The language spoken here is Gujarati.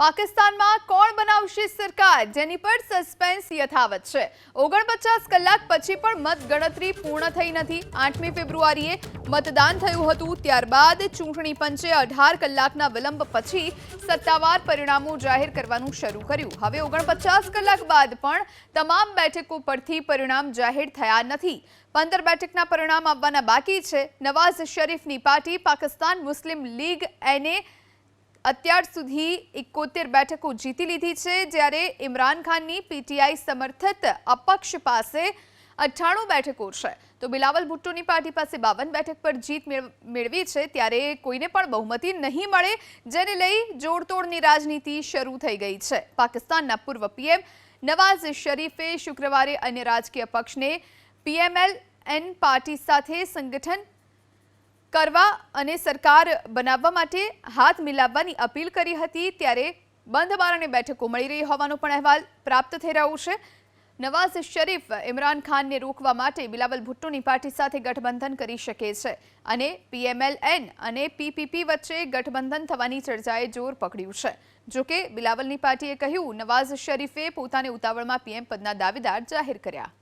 પાકિસ્તાનમાં કોણ બનાવશે સરકાર? જેની પર સસ્પેન્સ યથાવત છે. ઓગણપચાસ કલાક પછી પણ મતગણતરી પૂર્ણ થઈ નથી. આઠમી ફેબ્રુઆરીએ મતદાન થયું હતું. ત્યારબાદ ચૂંટણી પંચે અઢાર કલાકના વિલંબ પછી સત્તાવાર પરિણામો જાહેર કરવાનું શરૂ કર્યું. હવે ઓગણપચાસ કલાક બાદ પણ તમામ બેઠકો પરથી પરિણામ જાહેર થયા નથી. પંદર બેઠકના પરિણામ આવવાના બાકી છે. નવાઝ શરીફની પાર્ટી પાકિસ્તાન મુસ્લિમ લીગ એને અત્યાર સુધી એકોતેર બેઠકો જીતી લીધી છે, જ્યારે ઇમરાન ખાનની પીટીઆઈ સમર્થિત અપક્ષ પાસે અઠ્ઠાણું બેઠકો છે. તો બિલાવલ ભુટ્ટોની પાર્ટી પાસે બાવન બેઠક પર જીત મેળ- મેળવી છે, ત્યારે કોઈને પણ બહુમતી નહીં મળે, જેને લઈ જોડતોડની રાજનીતિ શરૂ થઈ ગઈ છે. પાકિસ્તાનના પૂર્વ પીએમ નવાઝ શરીફે શુક્રવારે અન્ય રાજકીય પક્ષને પીએમએલ એન પાર્ટી સાથે સંગઠન કરવા અને સરકાર બનાવવા માટે હાથ મિલાવવાની અપીલ કરી હતી, ત્યારે બંધ બારણે બેઠકો મળી રહી હોવાનો પણ અહેવાલ પ્રાપ્ત થઈ રહ્યો છે. નવાઝ શરીફ ઇમરાન ખાનને રોકવા માટે બિલાવલ ભુટ્ટોની પાર્ટી સાથે ગઠબંધન કરી શકે છે અને પીએમએલએન અને પીપીપી વચ્ચે ગઠબંધન થવાની ચર્ચાએ જોર પકડ્યું છે. જોકે બિલાવલની પાર્ટીએ કહ્યું, નવાઝ શરીફે પોતાને ઉતાવળમાં પીએમ પદના દાવેદાર જાહેર કર્યા.